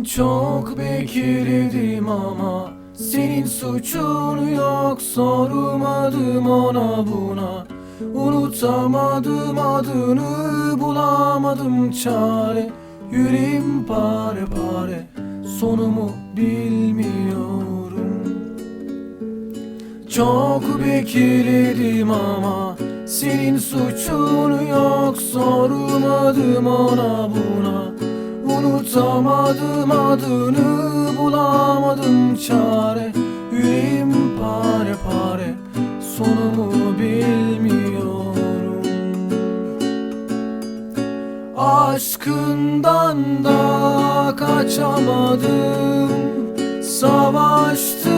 Çok bekledim ama senin suçun yok. Sormadım ona buna. Unutamadım adını bulamadım çare. Yüreğim pare pare sonumu bilmiyorum. Çok bekledim ama senin suçun yok. Sormadım ona buna Unutamadım adını bulamadım çare. Yüreğim pare pare sonumu bilmiyorum. Aşkından da kaçamadım Savaştım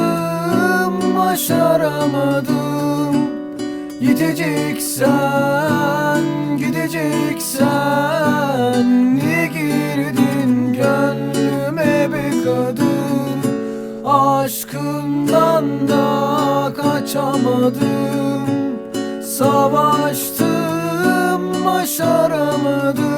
başaramadım. Gideceksen kadın. Aşkından da kaçamadım. Savaştım başaramadım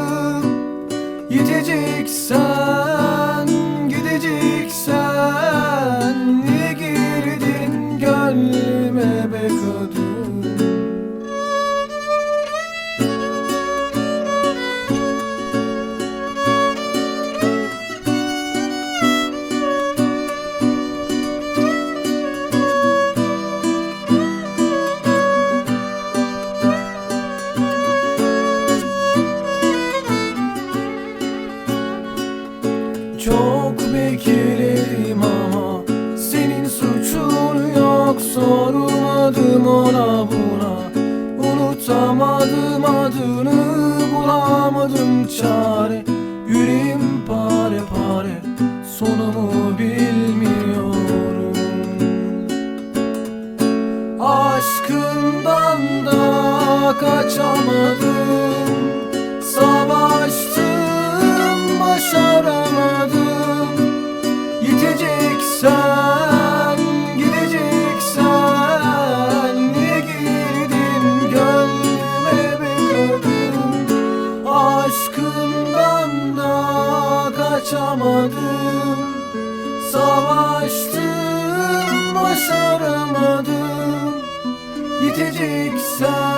Çok bekledim ama senin suçun yok. Sormadım ona buna Unutamadım adını bulamadım çare. Yüreğim pare pare sonumu bilmiyorum. Aşkından da kaçamadım kaçamadım. Savaştım başaramadım. Gideceksen